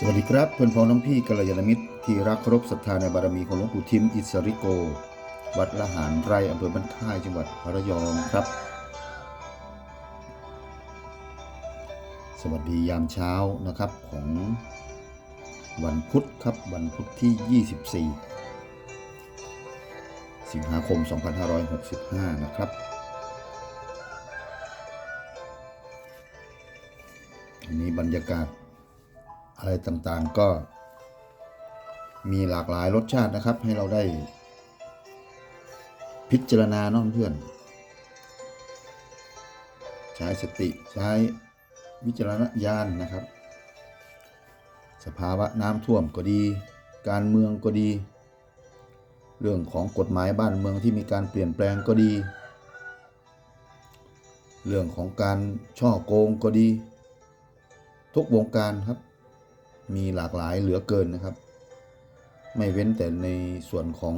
สวัสดีครับเพื่อนพ้องน้องพี่กัลยาณมิตร ที่รักเคารพศรัทธาในบารมีของหลวงปู่ทิมอิสริโก วัดละหารไร่อำเภอบ้านค่ายจังหวัดระยองครับ สวัสดียามเช้านะครับของวันพุธครับวันพุธที่ 24 สิงหาคม 2565 นะครับอันนี้บรรยากาศ อะไรต่างๆก็ มีหลากหลายรสชาตินะครับ ให้เราได้ พิจารณาเน้องเพื่อน ใช้สติใช้วิจารณญาณนะครับ สภาวะน้ำท่วมก็ดี การเมืองก็ดี เรื่องของกฎหมายบ้านเมืองที่มีการเปลี่ยนแปลงก็ดี เรื่องของการช่อโกงก็ดี ทุกวงการครับ มีหลากหลายเหลือเกินนะครับ ไม่เว้นแต่ในส่วนของ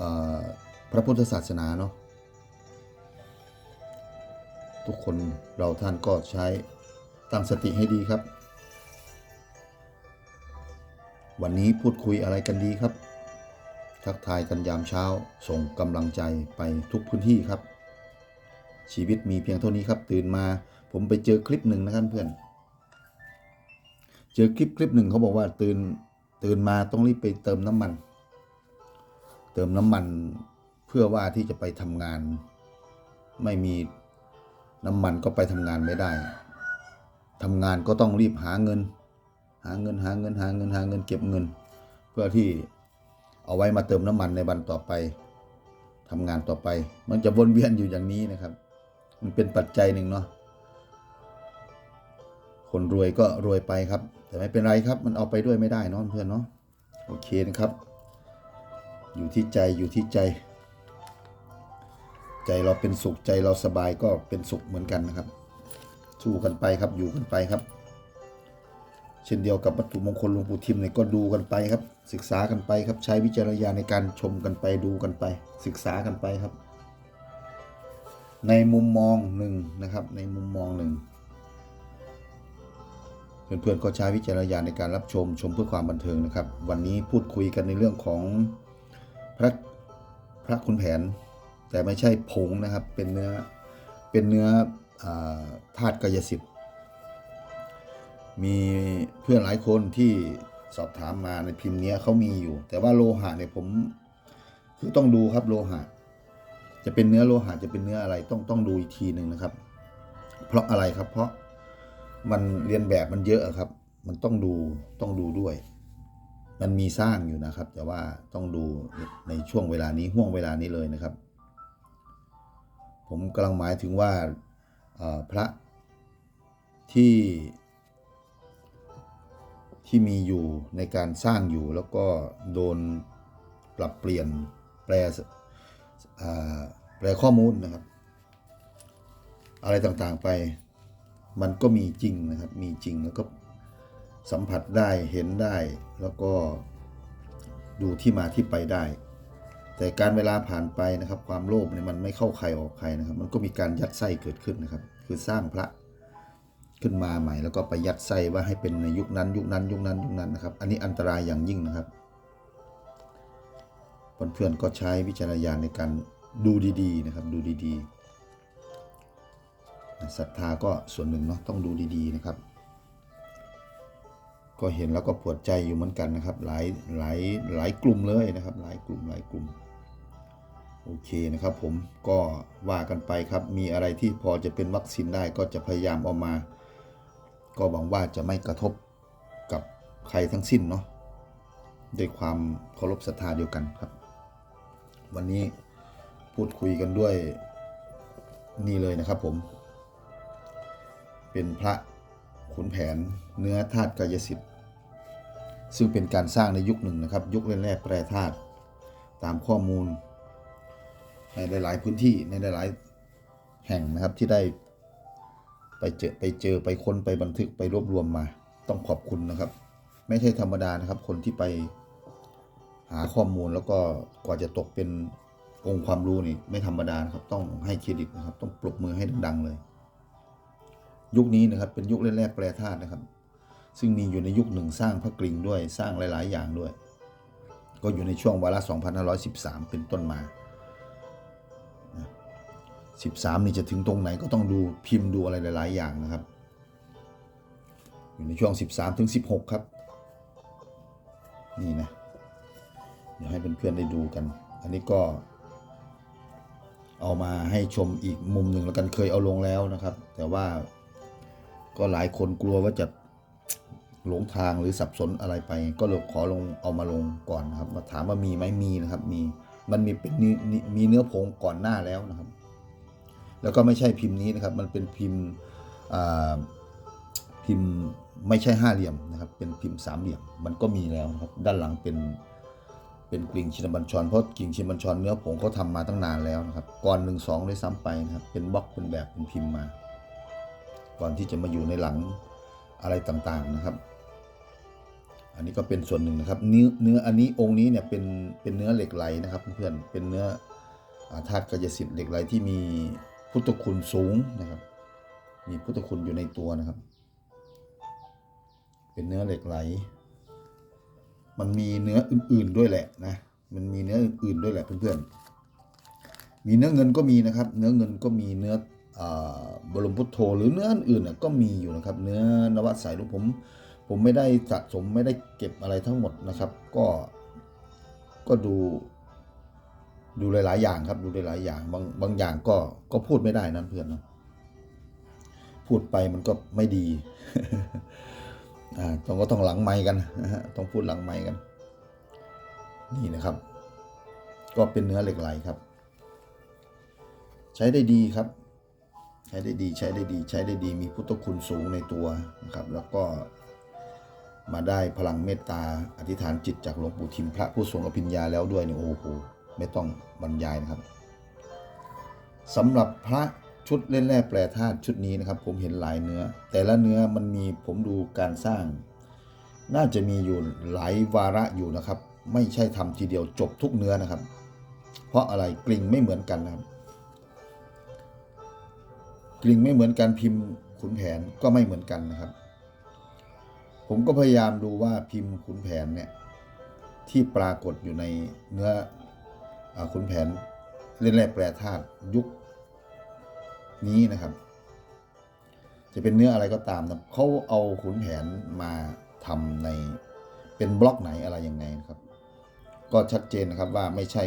อพระพุทธศาสนาเนาะทุกคนเราท่านก็ใช้ตั้งสติให้ดีครับ วันนี้พูดคุยอะไรกันดีครับ ทักทายกันยามเช้าส่งกำลังใจไปทุกพื้นที่ครับ ชีวิตมีเพียงเท่านี้ครับ ตื่นมาผมไปเจอคลิปหนึ่งนะครับเพื่อน เจอคลิปคลิปหนึ่งเขาบอกว่าตื่นตื่นมาต้องรีบไปเติมน้ำมัน เติมน้ำมันเพื่อว่าที่จะไปทำงาน ไม่มีน้ำมันก็ไปทำงานไม่ได้ทำงานก็ต้องรีบหาเงิน หาเงินหาเงินหาเงินหาเงินเก็บเงิน เพื่อที่เอาไว้มาเติมน้ำมันในวันต่อไปทำงานต่อไป มันจะวนเวียนอยู่อย่างนี้นะครับ มันเป็นปัจจัยหนึ่งเนาะ คนรวยก็รวยไปครับ แต่ไม่เป็นไรครับ มันเอาไปด้วยไม่ได้นอะเพื่อนเนาะโอเคนะครับ อยู่ที่ใจอยู่ที่ใจ ใจเราเป็นสุขใจเราสบายก็เป็นสุขเหมือนกันนะครับสู้กันไปครับอยู่กันไปครับ เช่นเดียวกับวัตถุมงคลหลวงปู่ทิมเนี่ยก็ดูกันไปครับ ศึกษากันไปครับใช้วิจารณญาณในการชมกันไปดูกันไป ศึกษากันไปครับ ในมุมมองหนึ่งนะครับ ในมุมมองหนึ่ง เพื่อนๆก็ใช้วิจารณญาณในการรับชมชมเพื่อความบันเทิงนะครับ วันนี้พูดคุยกันในเรื่องของพระพระคุณแผน แต่ไม่ใช่ผงนะครับ เป็นเนื้อเป็นเนื้อธาตุกายสิทธิ์ มีเพื่อนหลายคนที่สอบถามมาในพิมพ์เนี้ยเขามีอยู่ แต่ว่าโลหะเนี่ยผมคือต้องดูครับโลหะ จะเป็นเนื้อโลหะจะเป็นเนื้ออะไรต้องต้องดูอีกทีหนึ่งนะครับ เพราะอะไรครับเพราะ มันเรียนแบบมันเยอะครับ มันต้องดูต้องดูด้วย มันมีสร้างอยู่นะครับ แต่ว่าต้องดูในช่วงเวลานี้ห่วงเวลานี้เลยนะครับ ผมกำลังหมายถึงว่าพระที่ ที่มีอยู่ในการสร้างอยู่แล้วก็โดนปรับเปลี่ยนแปลแปลข้อมูลนะครับ อะไรต่างๆไป มันก็มีจริงนะครับ มีจริงแล้วก็สัมผัสได้เห็นได้ แล้วก็ดูที่มาที่ไปได้ แต่การเวลาผ่านไปนะครับ ความโลภเนี่ยมันไม่เข้าใครออกใครนะครับ มันก็มีการยัดไส้เกิดขึ้นนะครับ คือสร้างพระขึ้นมาใหม่ แล้วก็ไปยัดไส้ว่าให้เป็นในยุคนั้น ยุคนั้น ยุคนั้นยุคนั้นนะครับ อันนี้อันตรายอย่างยิ่งนะครับเพื่อนๆก็ใช้วิจารณญาณในการดูดีๆนะครับ ดูดีๆ ศรัทธาก็ส่วนหนึ่งเนาะต้องดูดีๆนะครับ ก็เห็นแล้วก็ปวดใจอยู่เหมือนกันนะครับ หลายหลายหลายกลุ่มเลยนะครับ หลายกลุ่มหลายกลุ่มโอเคนะครับผมก็ว่ากันไปครับ มีอะไรที่พอจะเป็นวัคซีนได้ก็จะพยายามเอามา ก็หวังว่าจะไม่กระทบกับใครทั้งสิ้นเนาะด้วยความเคารพศรัทธาเดียวกันครับ วันนี้พูดคุยกันด้วยนี่เลยนะครับผม เป็นพระขุนแผนเนื้อธาตุกายสิทธิ์ ซึ่งเป็นการสร้างในยุคหนึ่งนะครับ ยุคแรกๆแปรธาตุตามข้อมูล ในหลายๆพื้นที่ในหลายๆแห่งนะครับที่ได้ไปเจอไปเจอไปค้นไปบันทึกไปรวบรวมมาต้องขอบคุณนะครับ ไม่ใช่ธรรมดานะครับ คนที่ไปหาข้อมูลแล้วก็กว่าจะตกเป็นองค์ความรู้นี่ไม่ธรรมดานะครับ ต้องให้เครดิตนะครับ ต้องปรบมือให้ดังๆเลย ยุคนี้นะครับเป็นยุคแรกๆแปรธาตุนะครับ ซึ่งมีอยู่ในยุคหนึ่งสร้างพระกริ่งด้วยสร้างหลาย ๆ อย่างด้วย ก็อยู่ในช่วงวาระ2513 เป็นต้นมา 13 นี่จะถึงตรงไหนก็ต้องดูพิมพ์ดูอะไรหลาย ๆ อย่างนะครับ อยู่ในช่วง 13 ถึง 16 ครับ นี่นะเดี๋ยวให้เพื่อนๆได้ดูกัน อันนี้ก็เอามาให้ชมอีกมุมหนึ่งแล้วกันเคยเอาลงแล้วนะครับ แต่ว่า ก็หลายคนกลัวว่าจะหลงทางหรือสับสนอะไรไป ก็เลยขอลงเอามาลงก่อนนะครับ มาถามว่ามีไหมมีนะครับ มีมันมีเป็นมีเนื้อผงก่อนหน้าแล้วนะครับ แล้วก็ไม่ใช่พิมพ์นี้นะครับ มันเป็นพิมพ์พิมพ์ไม่ใช่ห้าเหลี่ยมนะครับ เป็นพิมพ์สามเหลี่ยมมันก็มีแล้วนะครับ ด้านหลังเป็นเป็นกลิ่งชินบัญชรเพราะกลิ่งชินบัญชรเนื้อผงเขาทำมาตั้งนานแล้วนะครับก่อนหนึ่งสองด้วยซ้ำไปนะครับ เป็นบล็อกเป็นแบบเป็นพิมพ์มา ก่อนที่จะมาอยู่ในหลังอะไรต่างๆนะครับ อันนี้ก็เป็นส่วนหนึ่งนะครับ เนื้อเนื้ออันนี้องค์นี้เนี่ยเป็นเป็นเนื้อเหล็กไหลนะครับเพื่อนๆเป็นเนื้อธาตุกายสิทธิ์เหล็กไหลที่มีพุทธคุณสูงนะครับ มีพุทธคุณอยู่ในตัวนะครับ เป็นเนื้อเหล็กไหล มันมีเนื้ออื่นๆด้วยแหละนะ มันมีเนื้ออื่นๆด้วยแหละเพื่อนๆมีเนื้อเงินก็มีนะครับ เนื้อเงินก็มีเนื้อ บรมพุทโธหรือเนื้ออื่นๆก็มีอยู่นะครับ เนื้อนวสายรูปผมผมไม่ได้สะสมไม่ได้เก็บอะไรทั้งหมดนะครับ ก็ก็ดู ดูหลาย ๆ อย่างครับ ดูหลายๆอย่างบางบางอย่างก็ก็พูดไม่ได้นะเพื่อนนะพูดไปมันก็ไม่ดีอ่าต้องก็ต้องหลังไม้กันนะฮะต้องพูดหลังไม้กัน นี่นะครับ ก็เป็นเนื้อเหล็กไหลครับ ใช้ได้ดีครับ ช้ได้ดีใช้ได้ดีใช้ได้ดีมีพุทธคุณสูงในตัวนะครับแล้วก็มาได้พลังเมตตาอธิษฐานจิตจากหลวงปู่ทิมพระผู้ทรงอภิญญาแล้วด้วยเนี่ยโอ้โหไม่ต้องบรรยายนะครับสำหรับพระชุดเล่นแร่แปรธาตุชุดนี้นะครับ ผมเห็นหลายเนื้อ แต่ละเนื้อมันมีผมดูการสร้าง น่าจะมีอยู่หลายวาระอยู่นะครับ ไม่ใช่ทำทีเดียวจบทุกเนื้อนะครับ เพราะอะไรกลิ่งไม่เหมือนกันนะครับ กลิ่งไม่เหมือนกันพิมพ์ขุนแผนก็ไม่เหมือนกันนะครับ ผมก็พยายามดูว่าพิมพ์ขุนแผนเนี่ยที่ปรากฏอยู่ในเนื้ออขุนแผนเล่นแร่แปรธาตุยุคนี้นะครับ จะเป็นเนื้ออะไรก็ตามนะเขาเอาขุนแผนมาทำในเป็นบล็อกไหนอะไรยังไงนะครับ ก็ชัดเจนนะครับว่าไม่ใช่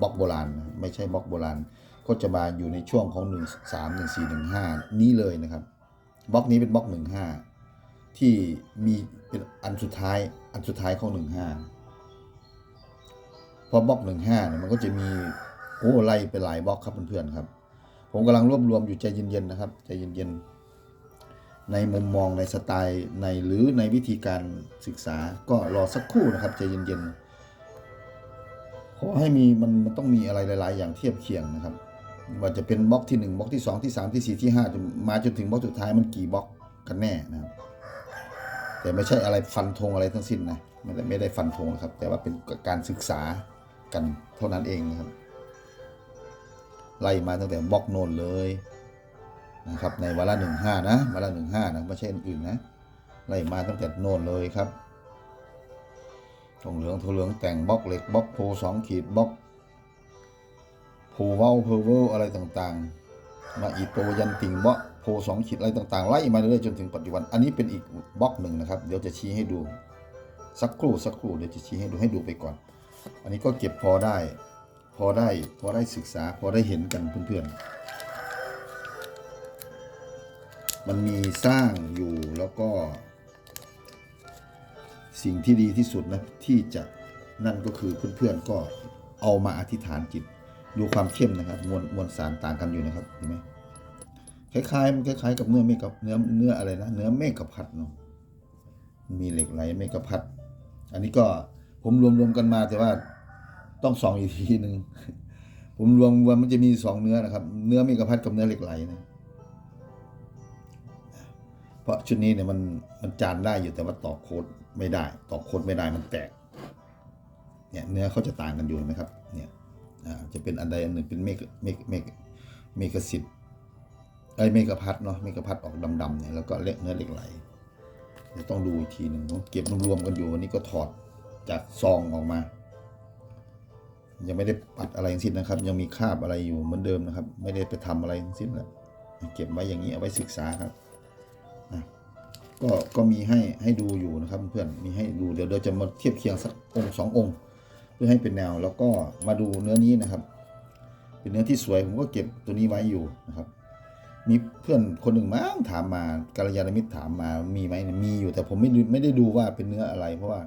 บล็อกโบราณ ไม่ใช่บล็อกโบราณ ก็จะมาอยู่ในช่วงของ 1 3 1 4 1 5 นี้เลยนะครับบล็อกนี้เป็นบล็อก 15 ที่มีเป็นอันสุดท้ายอันสุดท้ายของ 15พราะบล็อก 15เนี่ยมันก็จะมีโอ้ไล่ไปหลายบล็อกครับเพื่อนๆครับ ผมกำลังรวบรวมอยู่ใจเย็นๆนะครับใจเย็นๆ ในมุมมองในสไตล์ในหรือในวิธีการศึกษาก็รอสักครู่นะครับใจเย็นๆขอให้มีมันมันต้องมีอะไรหลาย ๆ อย่างเทียบเคียงนะครับ ว่าจะเป็นบล็อกที่1บล็อกที่ 2 ที่ 3 ที่ 4 ที่5จนมาจนถึงบล็อกสุดท้ายมันกี่บล็อกกันแน่นะครับ แต่ไม่ใช่อะไรฟันธงอะไรทั้งสิ้นนะไม่ได้ไม่ได้ฟันธงครับ แต่ว่าเป็นการศึกษากันเท่านั้นเองนะครับ ไล่มาตั้งแต่บล็อกโนนเลยนะครับในวาระหนึ่งห้านะวาระหนึ่งห้านะไม่ใช่อื่นนะไล่มาตั้งแต่โนนเลยครับทองเหลืองทองเหลืองแต่งบล็อกเหล็กบล็อกโพสองขีดบล็อก โพเวลเพอร์เวลอะไรต่างๆ มาอีโตยันติงบล็อกโพสองขีดอะไรต่างๆ ไล่มาเรื่อยๆจนถึงปัจจุบัน อันนี้เป็นอีกบล็อกหนึ่งนะครับ เดี๋ยวจะชี้ให้ดู สักครู่สักครู่เดี๋ยวจะชี้ให้ดูให้ดูไปก่อน อันนี้ก็เก็บพอได้ พอได้พอได้ศึกษาพอได้เห็นกันเพื่อนๆ มันมีสร้างอยู่แล้วก็ สิ่งที่ดีที่สุดนะที่จะนั่นก็คือเพื่อนๆก็เอามาอธิษฐานจิต ดูความเข้มนะครับ มวลมวลสารต่างกันอยู่นะครับเห็นไหมคล้ายๆมันคล้ายๆกับเนื้อเมฆกับเนื้อเนื้ออะไรนะเนื้อเมฆกับพัดเนาะมีเหล็กไหลเมฆกับพัด อันนี้ก็ผมรวมๆกันมาแต่ว่าต้องสองอีกทีหนึ่งผมรวมว่ามันจะมีสองเนื้อนะครับ เนื้อเมฆกะพัดกับเนื้อเหล็กไหลนะเพราะชุดนี้เนี่ยมันมันจานได้อยู่แต่ว่าต่อโคดไม่ได้ ต่อโคดไม่ได้มันแตกเนี่ยเนื้อเขาจะต่างกันอยู่เห็นไหมครับ จะเป็นอันใดอันหนึ่งเป็นเมกเมกเมกเมกะสิทธิ์ไอเมกะพัดเนาะเมกะพัดออกดำๆเนี่ยแล้วก็เล็กเนื้อเหล็กไหลเดี๋ยวต้องดูอีกทีหนึ่งเก็บรวมๆกันอยู่วันนี้ก็ถอดจากซองออกมา ยังไม่ได้ปัดอะไรทั้งสิ้นนะครับ ยังมีคราบอะไรอยู่เหมือนเดิมนะครับ ไม่ได้ไปทำอะไรทั้งสิ้นแหละเก็บไว้อย่างนี้เอาไว้ศึกษาครับก็ก็มีให้ให้ดูอยู่นะครับเพื่อนมีให้ดูเดี๋ยวเราจะมาเทียบเคียงสักองค์สององค์ เพื่อให้เป็นแนวแล้วก็มาดูเนื้อนี้นะครับ เป็นเนื้อที่สวยผมก็เก็บตัวนี้ไว้อยู่นะครับ มีเพื่อนคนหนึ่งมั้งถามมากัลยาณมิตรถามมามีไหมมีอยู่แต่ผมไม่ดูไม่ได้ดูว่าเป็นเนื้ออะไร เพราะว่า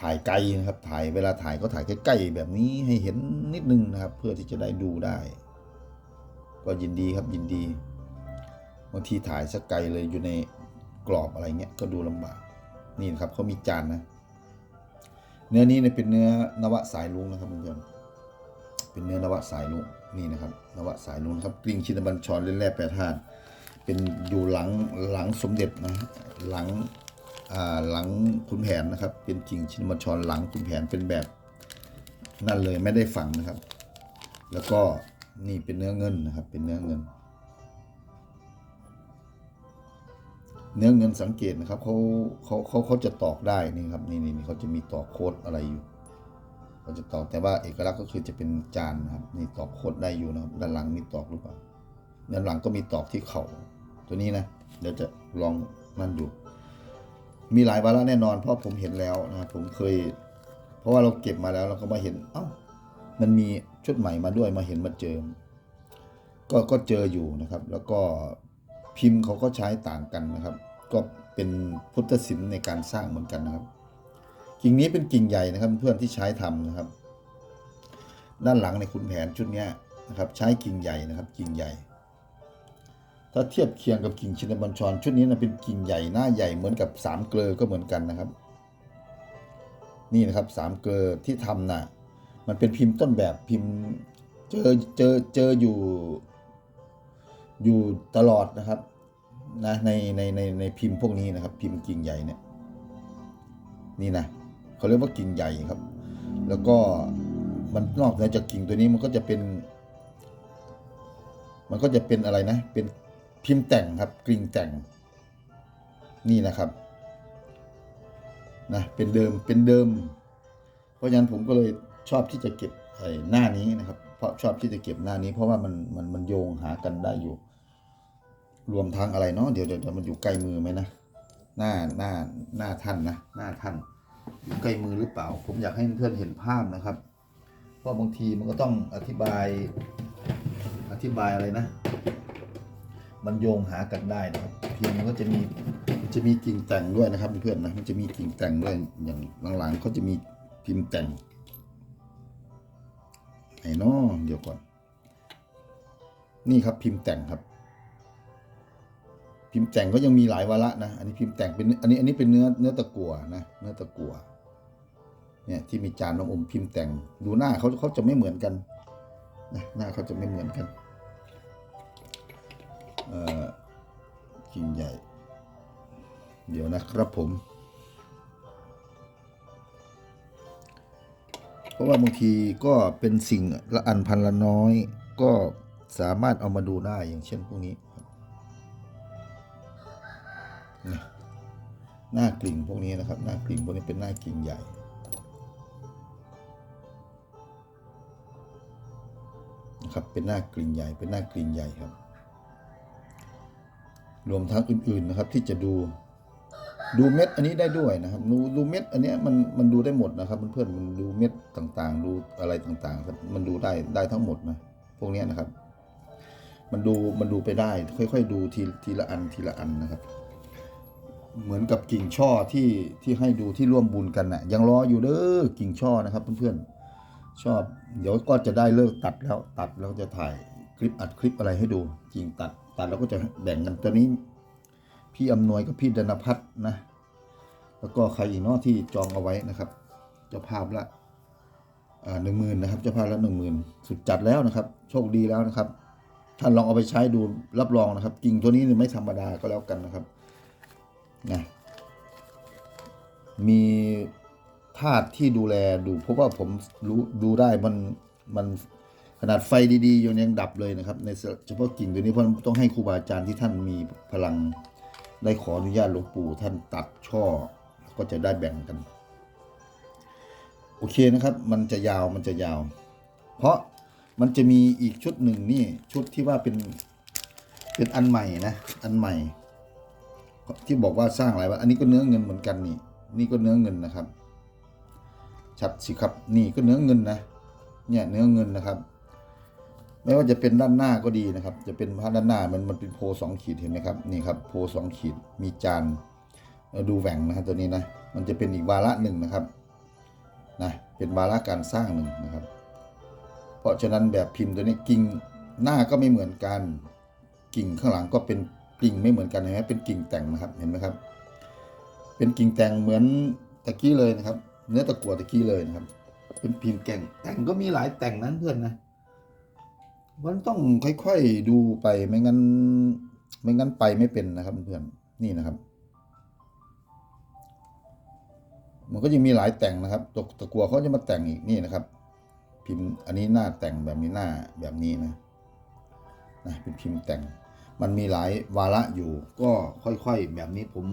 ถ่ายไกลนะครับ ถ่ายเวลาถ่ายก็ถ่ายใกล้ๆแบบนี้ให้เห็นนิดนึงนะครับ เพื่อที่จะได้ดูได้ ก็ยินดีครับยินดีบางทีถ่ายสักไกลเลยอยู่ในกรอบอะไรเงี้ยก็ดูลำบากนี่นะครับเขามีจานนะ เนื้อนี้เนี่ยเป็นเนื้อนวะสายลุงนะครับเพื่อนๆเป็นเนื้อนวะสายลุงนี่นะครับนวะสายลุงครับกริ่งชินบัญชรเล่นแร่แปรธาตุเป็นอยู่หลังหลังสมเด็จนะหลังอ่าหลังขุนแผนนะครับ เป็นจริงชินบัญชรหลังขุนแผนเป็นแบบนั่นเลยไม่ได้ฝังนะครับ แล้วก็นี่เป็นเนื้อเงินนะครับ เป็นเนื้อเงิน เนื้อเงินสังเกตนะครับเขาเขาเขาเขาจะตอกได้นี่ครับนี่นี่เขาจะมีตอกโคดอะไรอยู่เขาจะตอกแต่ว่าเอกลักษณ์ก็คือจะเป็นจานนะครับนี่ตอกโคดได้อยู่นะครับด้านหลังมีตอกหรือเปล่าด้านหลังก็มีตอกที่เข่าตัวนี้นะเดี๋ยวจะลองนั่นอยู่มีหลายวาระแน่นอนเพราะผมเห็นแล้วนะครับผมเคย เพราะว่าเราเก็บมาแล้วเราก็มาเห็นเอ้ามันมีชุดใหม่มาด้วยมาเห็นมาเจอก็ก็เจออยู่นะครับ แล้วก็ พิมพ์เขาก็ใช้ต่างกันนะครับ ก็เป็นพุทธศิลป์ในการสร้างเหมือนกันนะครับ กิ่งนี้เป็นกิ่งใหญ่นะครับเพื่อนที่ใช้ทำนะครับ ด้านหลังในคุณแผนชุดนี้นะครับ ใช้กิ่งใหญ่นะครับ กิ่งใหญ่ ถ้าเทียบเคียงกับกิ่งชินบัญชร ชุดนี้นะเป็นกิ่งใหญ่หน้าใหญ่เหมือนกับสามเกลอก็เหมือนกันนะครับ นี่นะครับสามเกลอที่ทำน่ะมันเป็นพิมพ์ต้นแบบพิมพ์เจอเจอเจออยู่ อยู่ตลอดนะครับนะในในในในพิมพ์พวกนี้นะครับ พิมพ์กิ่งใหญ่เนี่ยนี่นะเขาเรียกว่ากิ่งใหญ่ครับ แล้วก็มันนอกเหนือจากกิ่งตัวนี้มันก็จะเป็น มันก็จะเป็นอะไรนะ เป็นพิมพ์แต่งครับกิ่งแต่ง นี่นะครับนะเป็นเดิมเป็นเดิม เพราะฉะนั้นผมก็เลยชอบที่จะเก็บไอ้หน้านี้นะครับ เพราะชอบที่จะเก็บหน้านี้ เพราะว่ามันมันมันโยงหากันได้อยู่ รวมทั้งอะไรเนาะเดี๋ยวเดี๋ยวมันอยู่ใกล้มือไหมนะหน้าหน้าหน้าท่านนะหน้าท่านอยู่ใกล้มือหรือเปล่า ผมอยากให้เพื่อนเห็นภาพนะครับ เพราะบางทีมันก็ต้องอธิบายอธิบายอะไรนะ มันโยงหากันได้นะครับพิมพ์มันก็จะมีจะมีกิ่งแต่งด้วยนะครับเพื่อนนะมันจะมีกิ่งแต่งด้วยอย่างหลังๆเขาจะมีพิมพ์แต่งไอ้นอเดี๋ยวก่อน นี่ครับพิมพ์แต่งครับ พิมพ์แต่งก็ยังมีหลายวาระนะ อันนี้พิมพ์แต่งเป็นอันนี้อันนี้เป็นเนื้อเนื้อตะกั่วนะเนื้อตะกั่วเนี่ยที่มีจานน้ำอมพิมพ์แต่งดูหน้าเขาเขาจะไม่เหมือนกันนะหน้าเขาจะไม่เหมือนกันเอ่อกิ่งใหญ่ เดี๋ยวนะครับผม เพราะว่าบางทีก็เป็นสิ่งละอันพันละน้อย ก็สามารถเอามาดูได้อย่างเช่นพวกนี้ นี่หน้ากลิ่งพวกนี้นะครับ หน้ากลิ่งพวกนี้เป็นหน้ากลิ่งใหญ่นะครับเป็นหน้ากลิ่งใหญ่เป็นหน้ากลิ่งใหญ่ครับ รวมทั้งอื่นๆนะครับที่จะดูดูเม็ดอันนี้ได้ด้วยนะครับดูดูเม็ดอันนี้มันมันดูได้หมดนะครับเพื่อนๆมันดูเม็ดต่างๆ ดูอะไรต่างๆครับมันดูได้ได้ทั้งหมดนะพวกนี้นะครับ มันดูมันดูไปได้ ค่อย ๆ ดูทีทีละอันทีละอันนะครับ เหมือนกับกิ่งช่อที่ที่ให้ดูที่ร่วมบุญกันนะ่ะยังรออยู่เด้อกิ่งช่อนะครับเพื่อนๆชอบ เดี๋ยวก็จะได้เลิกตัดแล้วตัดแล้วจะถ่ายคลิปอัดคลิปอะไรให้ดูกิ่งตัด ตัดแล้วก็จะแบ่งกันตัวนี้ พี่อำนวยกับพี่ดนพัฒน์นะแล้วก็ใครอีกนาะที่จองเอาไว้นะครับเจ้าภาพละหนึ่งหมื่นนะครับเจ้าภาพละหนึ่งหมื่นสุดจัดแล้วนะครับ โชคดีแล้วนะครับท่านลองเอาไปใช้ดูรับรองนะครับกิ่งตัวนี้ไม่ธรรมดาก็แล้วกันนะครับ นะมีธาตุที่ดูแลดูเพราะว่าผมรู้ดูได้มันมันขนาดไฟดีๆยังยังดับเลยนะครับ ในเฉพาะกิ่งตัวนี้เพราะต้องให้ครูบาอาจารย์ที่ท่านมีพลังได้ขออนุญาตหลวงปู่ท่านตัดช่อแล้วก็จะได้แบ่งกัน โอเคนะครับ มันจะยาวมันจะยาว เพราะมันจะมีอีกชุดหนึ่งนี่ชุดที่ว่าเป็นเป็นอันใหม่นะ อันใหม่ ที่บอกว่าสร้างอะไรวะอันนี้ก็เนื้อเงินเหมือนกันนี่ นี่ก็เนื้อเงินนะครับ ชัดสิครับนี่ก็เนื้อเงินนะ เนี่ยเนื้อเงินนะครับ ไม่ว่าจะเป็นด้านหน้าก็ดีนะครับ จะเป็นพระด้านหน้ามันมันเป็นโพสองขีดเห็นไหมครับนี่ครับโพสองขีดมีจานดูแหว่งนะครับตัวนี้นะมันจะเป็นอีกวาระหนึ่งนะครับนะเป็นวาระการสร้างหนึ่งนะครับ เพราะฉะนั้นแบบพิมพ์ตัวนี้กิ่งหน้าก็ไม่เหมือนกัน กิ่งข้างหลังก็เป็น กิ่งไม่เหมือนกันนไหมเป็นกิ่งแต่งนะครับเห็นไหมครับ เป็นกิ่งแต่งเหมือนตะกี้เลยนะครับ เนื้อตะกั่วตะกี้เลยนะครับ เป็นพิมพ์แก่งแต่งก็มีหลายแต่งนั้นเพื่อนนะมันต้องค่อยๆดูไปไม่งั้น ไม่งั้นไปไม่เป็นนะครับเพื่อนนี่นะครับ มันก็ยังมีหลายแต่งนะครับตกตะกัวเขาจะมาแต่งอีกนี่นะครับ พิมพ์อันนี้หน้าแต่งแบบนี้หน้าแบบนี้นะนะเป็นพิมพ์แต่ง มันมีหลายวาระอยู่ ก็ค่อยๆ แบบนี้ผม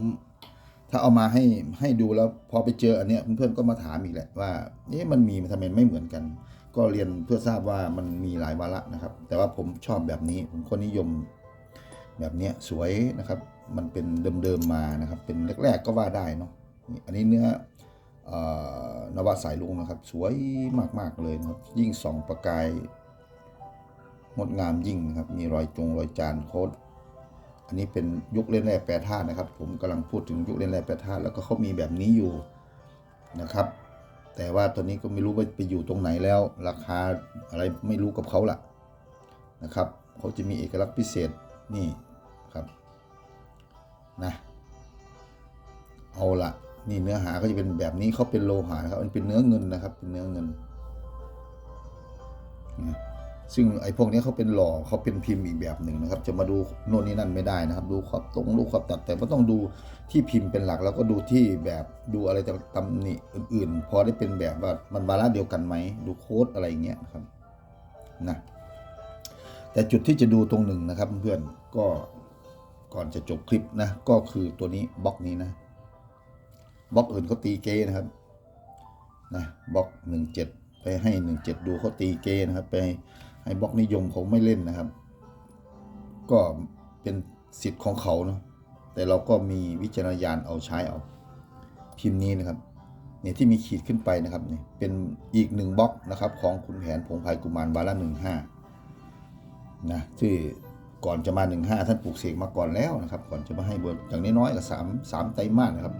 ถ้าเอามาให้ให้ดูแล้วพอไปเจออันเนี้ยเพื่อนๆก็มาถามอีกแหละว่าเอ๊ะมันมีมันทำไมไม่เหมือนกัน ก็เรียนเพื่อทราบว่ามันมีหลายวาระนะครับ แต่ว่าผมชอบแบบนี้ผมก็นิยมแบบเนี้ยสวยนะครับ มันเป็นเดิมๆมานะครับ เป็นแรกๆก็ว่าได้เนาะอันนี้เนื้อนวสายลุงนะครับ สวยมากๆเลยนะครับ ยิ่งส่องประกาย งดงามยิ่งนะครับ มีรอยจงรอยจานโคดอันนี้เป็นยุคเล่นแร่แปรธาตุนะครับ ผมกำลังพูดถึงยุคเล่นแร่แปรธาตุแล้วก็เขามีแบบนี้อยู่นะครับ แต่ว่าตัวนี้ก็ไม่รู้ว่าไปอยู่ตรงไหนแล้ว ราคาอะไรไม่รู้กับเขาล่ะนะครับเขาจะมีเอกลักษณ์พิเศษนี่ครับนะเอาละนี่เนื้อหาก็จะเป็นแบบนี้เขาเป็นโลหะนะครับมันเป็นเนื้อเงินนะครับ เป็นเนื้อเงินนะ ซึ่งไอ้พวกนี้เขาเป็นหล่อเขาเป็นพิมพ์อีกแบบหนึ่งนะครับ จะมาดูโน่นนี่นั่นไม่ได้นะครับ ดูขอบตรงดูขอบตัดแต่ก็ต้องดูที่พิมพ์เป็นหลัก แล้วก็ดูที่แบบดูอะไรตำหนิอื่นๆ พอได้เป็นแบบว่ามันวาระเดียวกันไหมดูโค้ดอะไรเงี้ยนะครับนะแต่จุดที่จะดูตรงหนึ่งนะครับเพื่อนก็ก่อนจะจบคลิปนะก็คือตัวนี้บล็อกนี้นะบล็อกอื่นเขาตีเกนะครับนะบล็อกหนึ่งเจ็ดไปให้หนึ่งเจ็ดดูเขาตีเกนะครับไป ให้บล็อกนิยมเขาไม่เล่นนะครับ ก็เป็นสิทธิ์ของเขาเนาะแต่เราก็มีวิจารณญาณเอาใช้เอาพิมพ์นี้นะครับเนี่ยที่มีขีดขึ้นไปนะครับเนี่ยเป็นอีกหนึ่งบล็อกนะครับ ของคุณแผนพงไพกุมารวาระหนึ่งห้านะที่ก่อนจะมาหนึ่งห้าท่านปลูกเสกมาก่อนแล้วนะครับ ก่อนจะมาให้บวชอย่างน้อยๆก็สามสามไตรมาสนะครับ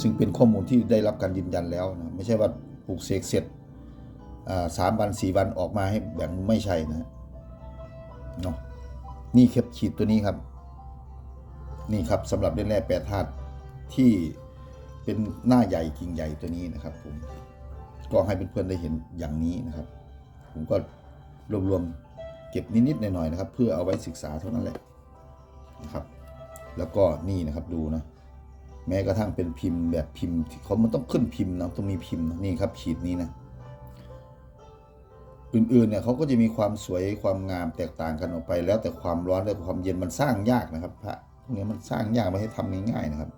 ซึ่งเป็นข้อมูลที่ได้รับการยืนยันแล้วนะไม่ใช่ว่าปลูกเสกเสร็จ สามวันสี่วันออกมาให้แบ่งไม่ใช่นะเนาะนี่ครับขีดตัวนี้ครับ นี่ครับสำหรับเล่นแร่แปรธาตุที่เป็นหน้าใหญ่กิ่งใหญ่ตัวนี้นะครับผมก็ให้เพื่อนๆได้เห็นอย่างนี้นะครับ ผมก็รวบรวมเก็บนิดๆหน่อยๆนะครับ เพื่อเอาไว้ศึกษาเท่านั้นแหละนะครับ แล้วก็นี่นะครับดูนะแม้กระทั่งเป็นพิมพ์แบบพิมพ์เขามันต้องขึ้นพิมพ์นะต้องมีพิมพ์นะนี่ครับขีดนี้นะ อื่นๆเนี่ยเขาก็จะมีความสวยความงามแตกต่างกันออกไป แล้วแต่ความร้อนและความเย็นมันสร้างยากนะครับพระพวกนี้มันสร้างยากไม่ให้ทำง่ายๆนะครับ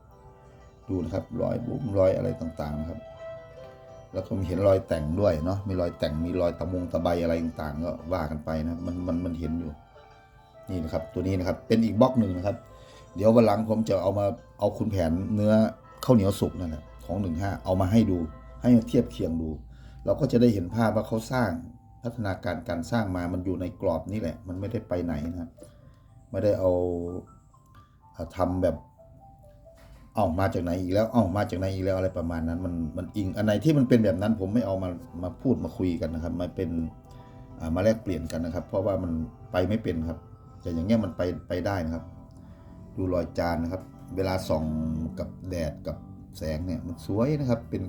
ดูนะครับรอยบุ้มรอยอะไรต่างๆนะครับ แล้วก็มีเห็นรอยแต่งด้วยเนาะมีรอยแต่งมีรอยตะมงตะไบอะไรต่างๆ ก็ว่ากันไปนะมันมันมันเห็นอยู่นี่นะครับ ตัวนี้นะครับเป็นอีกบล็อกหนึ่งนะครับ เดี๋ยววันหลังผมจะเอามาเอาคุณแผนเนื้อข้าวเหนียวสุกนั่นแหละของหนึ่งห้าเอามาให้ดูให้เทียบเคียงดู เราก็จะได้เห็นภาพว่าเขาสร้าง พัฒนาการการสร้างมามันอยู่ในกรอบนี่แหละ มันไม่ได้ไปไหนนะครับ ไม่ได้เอาเอาทำแบบเอามาจากไหนอีกแล้วเอามาจากไหนอีกแล้วอะไรประมาณนั้น มันมันอิงอันไหนที่มันเป็นแบบนั้น ผมไม่เอามามาพูดมาคุยกันนะครับ มาเป็นมาแลกเปลี่ยนกันนะครับ เพราะว่ามันไปไม่เป็นครับ แต่อย่างเงี้ยมันไปไปได้นะครับ ดูรอยจานนะครับ เวลาส่องกับแดดกับแสงเนี่ยมันสวยนะครับ เป็น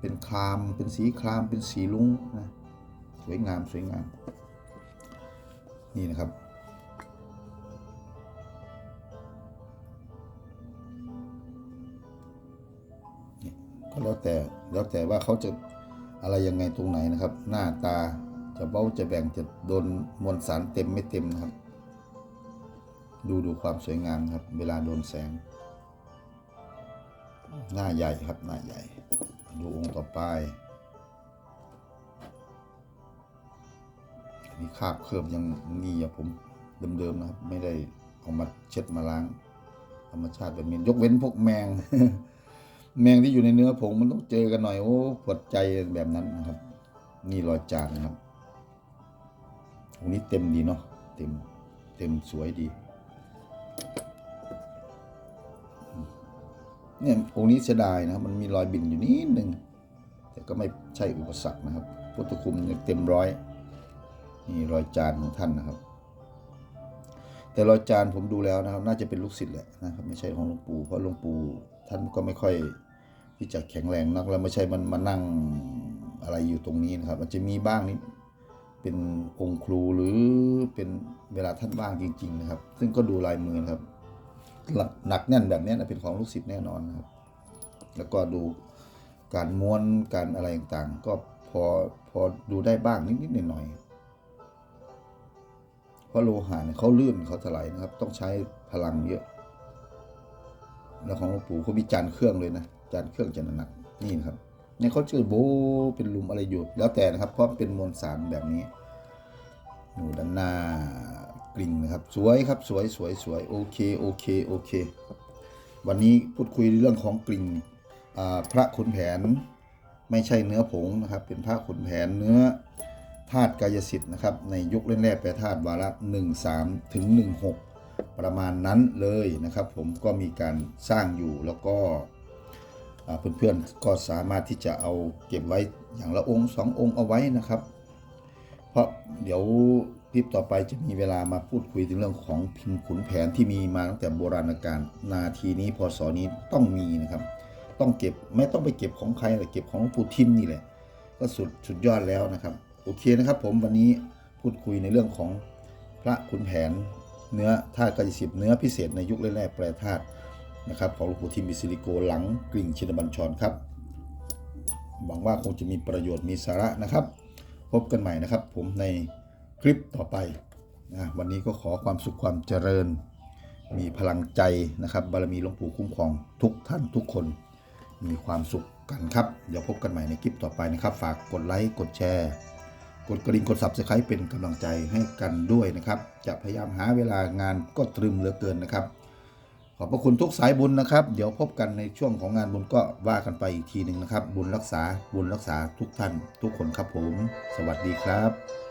เป็นครามเป็นสีครามเป็นสีลุ้งนะ สวยงามสวยงาม นี่นะครับนี่ก็แล้วแต่แล้วแต่ว่าเขาจะอะไรยังไงตรงไหนนะครับ หน้าตาจะเบ้าจะแบ่งจะโดนมวลสารเต็มไม่เต็มนะครับ ดูดูความสวยงามครับ เวลาโดนแสง หน้าใหญ่ครับหน้าใหญ่ ดูองค์ต่อไปีคราบเคลือบยังนี่อย่าผมเดิมๆนะครับ ไม่ได้เอามาเช็ดมาล้าง ธรรมชาติแบบนี้ยกเว้นพวกแมง แมงที่อยู่ในเนื้อผงมันต้องเจอกันหน่อยโอ้ปวดใจแบบนั้นนะครับ นี่รอยจานนะครับองนี้เต็มดีเนาะเต็มเต็มสวยดีเนี่ยองค์นี้เสียดายนะครับ มันมีรอยบินอยู่นิดหนึ่งแต่ก็ไม่ใช่อุปสรรคนะครับพุทธคุณเต็มร้อย นี่รอยจานของท่านนะครับ แต่รอยจานผมดูแล้วนะครับ น่าจะเป็นลูกศิษย์แหละนะครับไม่ใช่ของหลวงปู่เพราะหลวงปู่ท่านก็ไม่ค่อยที่จะแข็งแรงนักแล้วไม่ใช่มันมานั่งอะไรอยู่ตรงนี้นะครับมันจะมีบ้างนิดเป็นองค์ครูหรือเป็นเวลาท่านว่างจริง ๆ นะครับ ซึ่งก็ดูลายมือนะครับหนักแน่นแบบนี้นะเป็นของลูกศิษย์แน่นอนนะครับ แล้วก็ดูการม้วนการอะไรต่างๆ ก็พอพอดูได้บ้างนิดๆหน่อยๆ ราะโลหะเนี่ยเขาลื่นเขาถลายนะครับ ต้องใช้พลังเยอะ แล้วของหลวงปู่เขามีจานเครื่องเลยนะจานเครื่องจะหนักนี่นะครับเนี่ยเขาเจอโบเป็นลุมอะไรอยู่ แล้วแต่นะครับเพราะเป็นมวลสารแบบนี้อยู่ด้านหน้ากริ่งนะครับ สวยครับสวยสวยสวยโอเคโอเคโอเค วันนี้พูดคุยเรื่องของกริ่งพระขุนแผน ไม่ใช่เนื้อผงนะครับ เป็นพระขุนแผนเนื้อ ธาตุกายสิทธิ์นะครับในยุคแรกๆแปลธาตุวาระ1 3 ถึง 16 ประมาณนั้นเลยนะครับผมก็มีการสร้างอยู่แล้วก็เพื่อนๆก็สามารถที่จะเอาเก็บไว้อย่างละองค์สององค์เอาไว้นะครับ เพราะเดี๋ยวคลิปต่อไปจะมีเวลามาพูดคุยถึงเรื่องของพิมพ์ขุนแผนที่มีมาตั้งแต่โบราณกาลนาทีนี้พศนี้ต้องมีนะครับ ต้องเก็บไม่ต้องไปเก็บของใครเลยเก็บของหลวงปู่ทิมนี่แหละก็สุดสุดยอดแล้วนะครับ โอเคนะครับผมวันนี้พูดคุยในเรื่องของพระขุนแผนเนื้อธาตุกายสิบเนื้อพิเศษในยุคแรกๆแปรธาตุนะครับของหลวงปู่ทิมบิสิลิโกหลังกลิ่งชินบัญชรครับหวังว่าคงจะมีประโยชน์มีสาระนะครับ พบกันใหม่นะครับ ผมในคลิปต่อไปนะวันนี้ก็ขอความสุขความเจริญ มีพลังใจนะครับ บารมีหลวงปู่คุ้มครองทุกท่านทุกคน มีความสุขกันครับ เดี๋ยวพบกันใหม่ในคลิปต่อไปนะครับ ฝากกดไลค์กดแชร์ กดกระดิ่งกด subscribe เป็นกำลังใจให้กันด้วยนะครับ จะพยายามหาเวลางานก็ตรึมเหลือเกินนะครับ ขอบพระคุณทุกสายบุญนะครับ เดี๋ยวพบกันในช่วงของงานบุญก็ว่ากันไปอีกทีหนึ่งนะครับ บุญรักษาบุญรักษาทุกท่าน ทุกคนครับผม สวัสดีครับ